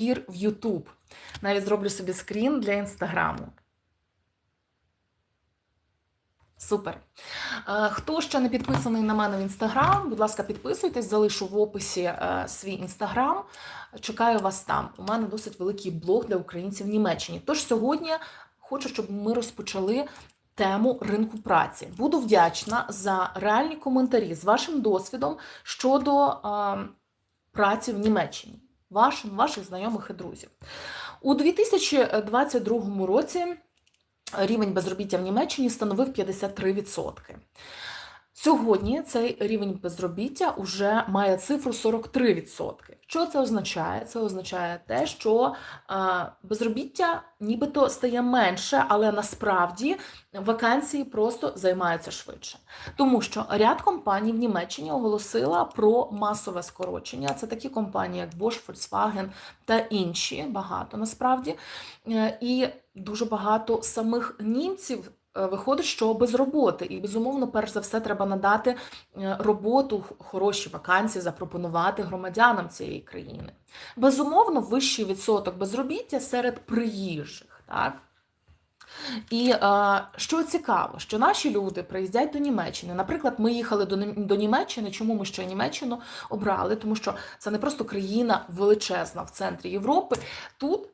ефір в YouTube. Навіть зроблю собі скрін для інстаграму. Супер. Е, Хто ще не підписаний на мене в інстаграм, будь ласка, підписуйтесь, залишу в описі е, свій інстаграм. Чекаю вас там. У мене досить великий блог для українців в Німеччині. Тож сьогодні хочу, щоб ми розпочали тему ринку праці. Буду вдячна за реальні коментарі з вашим досвідом щодо е, праці в Німеччині, вашим, ваших знайомих і друзів. У 2022 році рівень безробіття в Німеччині становив 53%. Сьогодні цей рівень безробіття вже має цифру 43%. Що це означає? Це означає те, що е, безробіття нібито стає менше, але насправді вакансії просто займаються швидше. Тому що ряд компаній в Німеччині оголосила про масове скорочення. Це такі компанії, як Bosch, Volkswagen та інші, багато насправді. Е, І дуже багато самих німців виходить, що без роботи. І безумовно, перш за все, треба надати е, роботу, хороші вакансії, запропонувати громадянам цієї країни. Безумовно, вищий відсоток безробіття серед приїжджих. Так? І е, що цікаво, що наші люди приїздять до Німеччини. Наприклад, ми їхали до, до Німеччини. Чому ми ще Німеччину обрали? Тому що це не просто країна величезна в центрі Європи. Тут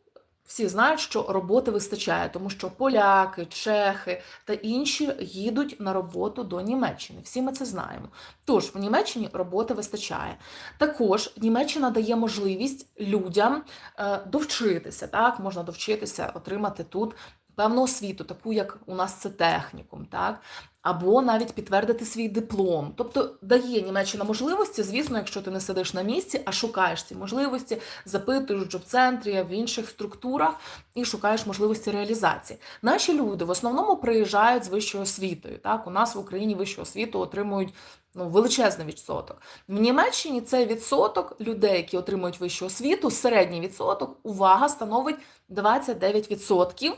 всі знають, що роботи вистачає, тому що поляки, чехи та інші їдуть на роботу до Німеччини. Всі ми це знаємо. Тож в Німеччині роботи вистачає. Також Німеччина дає можливість людям е, довчитися. Так, можна довчитися, отримати тут певну освіту, таку як у нас це технікум, так. Або навіть підтвердити свій диплом. Тобто дає Німеччина можливості, звісно, якщо ти не сидиш на місці, а шукаєш ці можливості, запитуєш в джоб-центрі, в інших структурах і шукаєш можливості реалізації. Наші люди в основному приїжджають з вищою освітою. Так, у нас в Україні вищу освіту отримують ну, величезний відсоток. В Німеччині цей відсоток людей, які отримують вищу освіту, середній відсоток, увага, становить 29%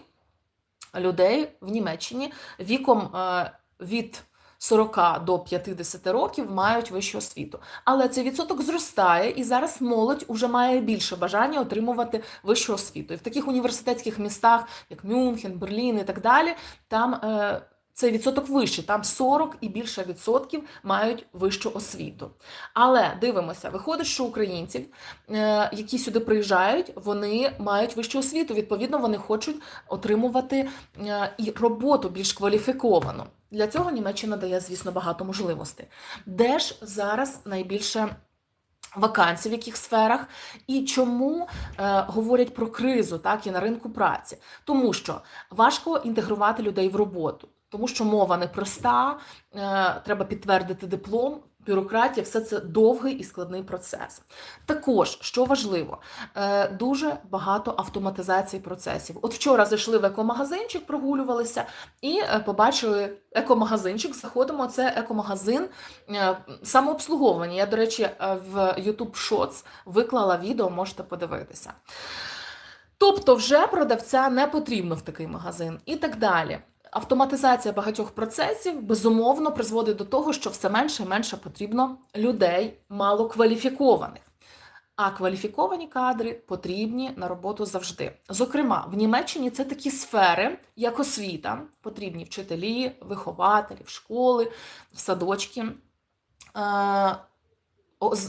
людей в Німеччині віком е, від 40 до 50 років мають вищу освіту. Але цей відсоток зростає, і зараз молодь уже має більше бажання отримувати вищу освіту. І в таких університетських містах, як Мюнхен, Берлін і так далі, там е, цей відсоток вищий, там 40 і більше відсотків мають вищу освіту. Але дивимося, виходить, що українців, е, які сюди приїжджають, вони мають вищу освіту. Відповідно, вони хочуть отримувати е, і роботу більш кваліфіковану. Для цього Німеччина дає, звісно, багато можливостей. Де ж зараз найбільше вакансій в яких сферах і чому е, говорять про кризу, так і на ринку праці? Тому що важко інтегрувати людей в роботу, тому що мова непроста, е, треба підтвердити диплом. Бюрократія, все це довгий і складний процес. Також, що важливо, е, дуже багато автоматизації процесів. От вчора зайшли в екомагазинчик, прогулювалися і е, побачили екомагазинчик. Заходимо, це екомагазин самообслуговування. Я, до речі, в YouTube Shorts виклала відео, можете подивитися. Тобто, вже продавця не потрібно в такий магазин і так далі. Автоматизація багатьох процесів безумовно призводить до того, що все менше і менше потрібно людей малокваліфікованих. А кваліфіковані кадри потрібні на роботу завжди. Зокрема, в Німеччині це такі сфери, як освіта, потрібні вчителі, вихователі, школи, садочки, е,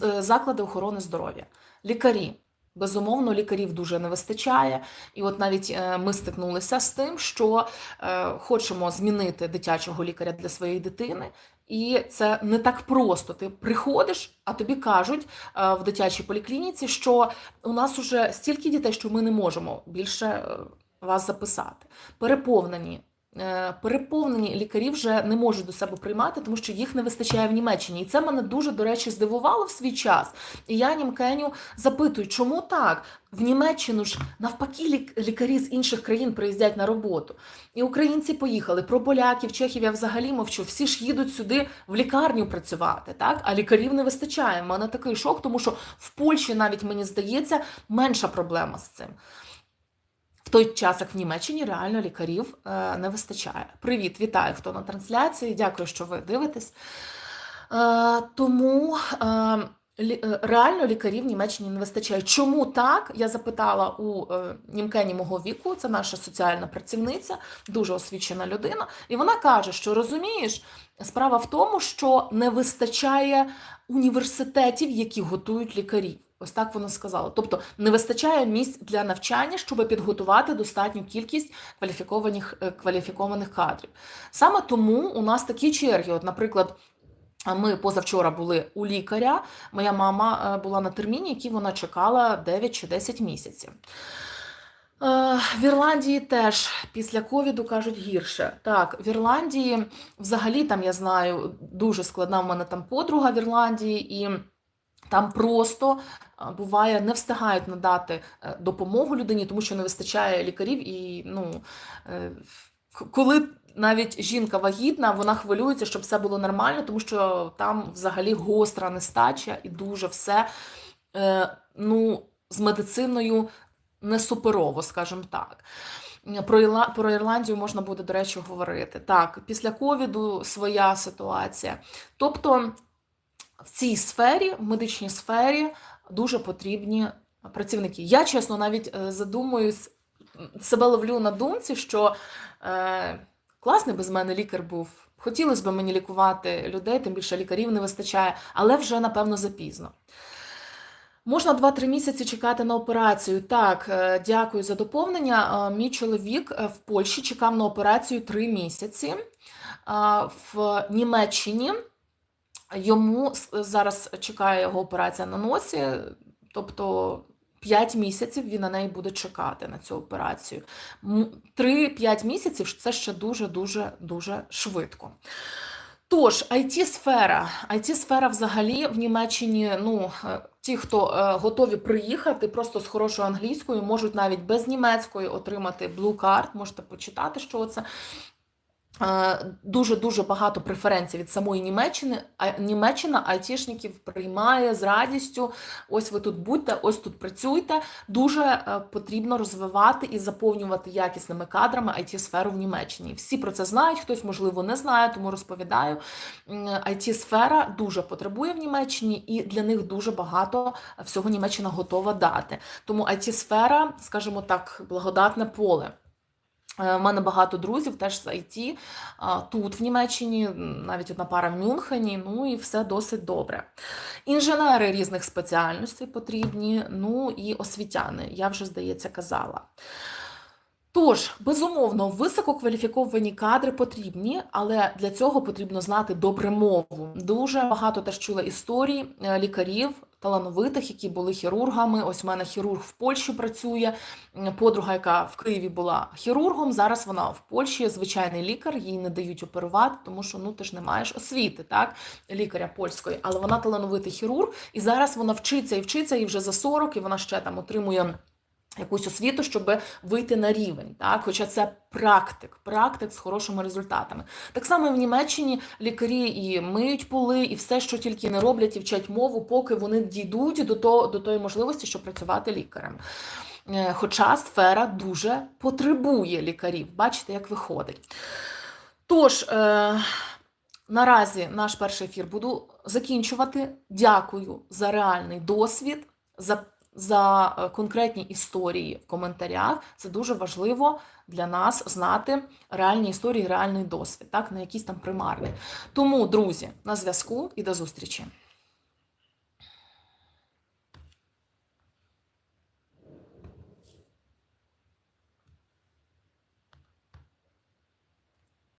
е, заклади охорони здоров'я, лікарі. Безумовно, лікарів дуже не вистачає. І от навіть е, ми стикнулися з тим, що е, хочемо змінити дитячого лікаря для своєї дитини, і це не так просто. Ти приходиш, а тобі кажуть е, в дитячій поліклініці, що у нас уже стільки дітей, що ми не можемо більше вас записати. Переповнені. Е, Переповнені лікарі вже не можуть до себе приймати, тому що їх не вистачає в Німеччині. І це мене дуже, до речі, здивувало в свій час. І я німкеню запитую, чому так? В Німеччину ж навпаки лік- лікарі з інших країн приїздять на роботу. І українці поїхали. Про поляків, чехів я взагалі мовчу. Всі ж їдуть сюди в лікарню працювати, так? А лікарів не вистачає. У мене такий шок, тому що в Польщі навіть мені здається менша проблема з цим. Той час, як в Німеччині, реально лікарів е, не вистачає. Привіт, вітаю, хто на трансляції. Дякую, що ви дивитесь. Е, тому, е, реально лікарів в Німеччині не вистачає. Чому так? Я запитала у німкені мого віку, це наша соціальна працівниця, дуже освічена людина, і вона каже, що розумієш, справа в тому, що не вистачає університетів, які готують лікарів. Ось так вона сказала. Тобто не вистачає місць для навчання, щоб підготувати достатню кількість кваліфікованих, е, кваліфікованих кадрів. Саме тому у нас такі черги. От, наприклад, ми позавчора були у лікаря. Моя мама е, була на терміні, який вона чекала 9 чи 10 місяців. Е, В Ірландії теж після ковіду кажуть гірше. Так, в Ірландії взагалі там я знаю дуже складна в мене там подруга в Ірландії, і там просто буває не встигають надати е, допомогу людині, тому що не вистачає лікарів. І ну, е, коли навіть жінка вагітна, вона хвилюється, щоб все було нормально, тому що там взагалі гостра нестача і дуже все е, ну, з медициною не суперово, скажімо так. Про Ірландію можна буде, до речі, говорити. Так, після ковіду своя ситуація. Тобто в цій сфері, в медичній сфері, дуже потрібні працівники. Я, чесно, навіть е, задумуюсь, себе ловлю на думці, що е, класний без мене лікар був. Хотілося б мені лікувати людей, тим більше лікарів не вистачає, але вже, напевно, запізно. Можна 2-3 місяці чекати на операцію. Так, е, дякую за доповнення. Е, Мій чоловік в Польщі чекав на операцію 3 місяці. В Німеччині йому зараз чекає його операція на носі, тобто 5 місяців він на неї буде чекати на цю операцію. М, 3-5 місяців це ще дуже дуже швидко. Тож, IT-сфера. IT-сфера взагалі в Німеччині, ну, е, ті, хто е, готові приїхати просто з хорошою англійською, можуть навіть без німецької отримати Blue Card, можете почитати, що це. Е, Дуже-дуже багато преференцій від самої Німеччини. А Німеччина айтішників приймає з радістю. Ось ви тут будьте, ось тут працюйте. Дуже е, потрібно розвивати і заповнювати якісними кадрами IT-сферу в Німеччині. Всі про це знають, хтось, можливо, не знає, тому розповідаю. М, IT-сфера дуже потребує в Німеччині, і для них дуже багато всього Німеччина готова дати. Тому IT-сфера, скажімо так, благодатне поле. Е, У мене багато друзів теж з IT тут в Німеччині, навіть одна пара в Мюнхені, ну і все досить добре. Інженери різних спеціальностей потрібні, ну і освітяни, я вже, здається, казала. Тож, безумовно, висококваліфіковані кадри потрібні, але для цього потрібно знати добре мову. Дуже багато теж чула історій е, лікарів, талановитих, які були хірургами. Ось в мене хірург в Польщі працює. Подруга, яка в Києві була хірургом, зараз вона в Польщі, звичайний лікар, їй не дають оперувати, тому що ну ти ж не маєш освіти, так, лікаря польської, але вона талановитий хірург, і зараз вона вчиться і вчиться, і вже за 40, і вона ще там отримує якусь освіту, щоб вийти на рівень. Так? Хоча це практик, практик з хорошими результатами. Так само і в Німеччині лікарі і миють поли, і все, що тільки не роблять, і вчать мову, поки вони дійдуть до, того, до тої можливості, щоб працювати лікарем. Е, Хоча сфера дуже потребує лікарів. Бачите, як виходить. Тож, е, наразі наш перший ефір буду закінчувати. Дякую за реальний досвід, за за е, конкретні історії в коментарях. Це дуже важливо для нас знати реальні історії, реальний досвід, так, не якісь там примарні. Тому, друзі, на зв'язку і до зустрічі.